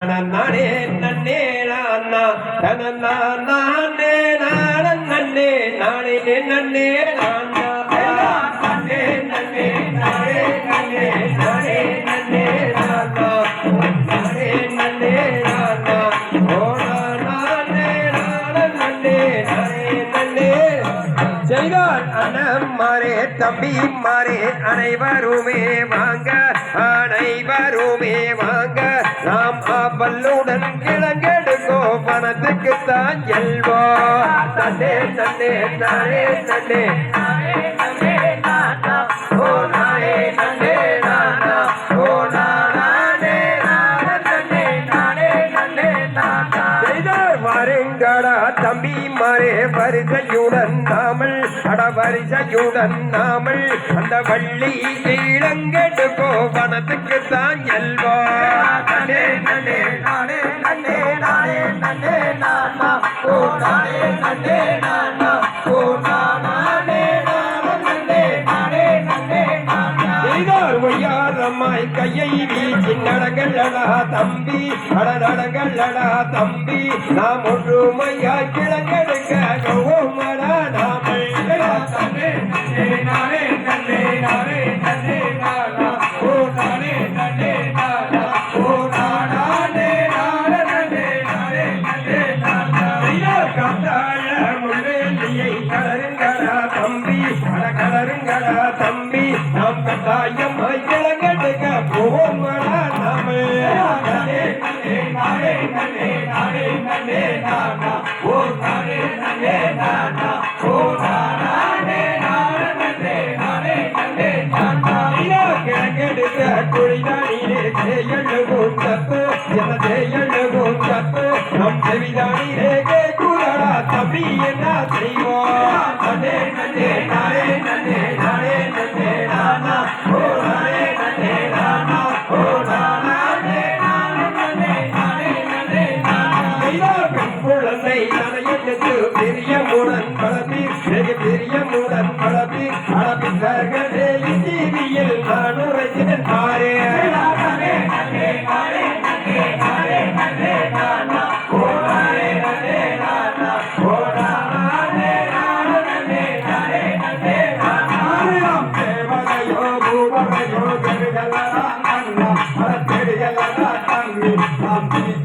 நானே நன்னே நானா தன நானே நானே நானே நன்னே. நானா நன்னே நன்னே. நானே நன்னே. நானே நன்னே நானா நானே நன்னே நானா ஓ நானே நானே நானே நன்னே. செய்தார் அண்ணம்மாரே தம்பிமாரே அனைவருமே வாங்க அனைவருமே வாங்க. பல்லுடன் ஆவலுடன் கிழங்கெடுக்கோ பணத்துக்கு தான் செல்வோ. தன்னே தன்னே நானே தன்னே. ஓ நானே நன்னே நானா. ஓ நானே நானே நானே நன்னே நானா வாருங்கடா தம்பி மாறே வரிசையுடன் நாமல். அட வரிசையுடன் நாமல். அந்த வள்ளி கீழங்கெடுக்கோ வனத்துக்கு தான் எல்வா ஒய்யாரம்மாய் கையை வீசி நடங்கல்லடா தம்பி அட நடங்கல்லடா தம்பி நாம் ஒன்றுமையா கிழங்கெடுக்க கௌமடா நாமல் தப்பு என செய்யழுகும் தப்பு நம் செவிதானிலே கேட்குறடா தம்பி என்ன பெண் குழந்தை நனையெடுத்து பிரியமுடன் வளர்த்தி வெகு பிரியமுடன் பழப்பி அளப்பித்தர்களே இஜீவியில் நான் உரைக்கிறேன் பாரே I'm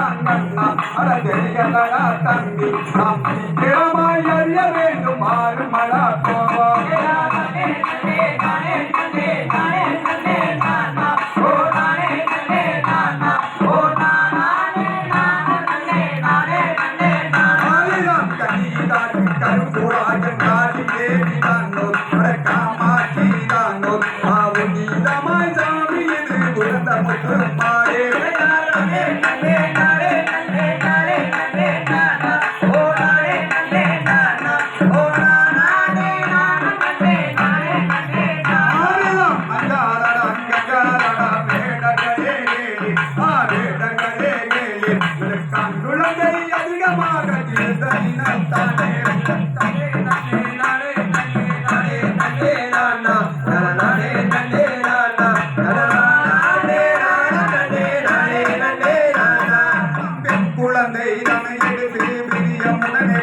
தெரிகளா அண்ணா அட தெரிகளா தம்பி நாம் சீக்கிரமாய் அறிய வேண்டும் மாறு மரா போவோம் ஆயிரம் கனிதான் கரும்புராஜன் காலி தேவிதானோ காமாட்சி தானோ ஆவுதமாய் சாமி இது உயர்ந்த முத்துமாரே ஆயிரம் கண்குழந்தை அதிகமாக தானே குழந்தை எடுத்து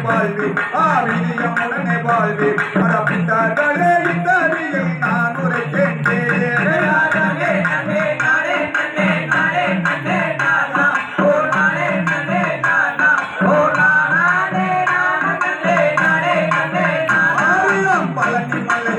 வாழ்வி. ஆ விதியமுடனே வாழ்வி. அடப்பித்தார்களே இந்த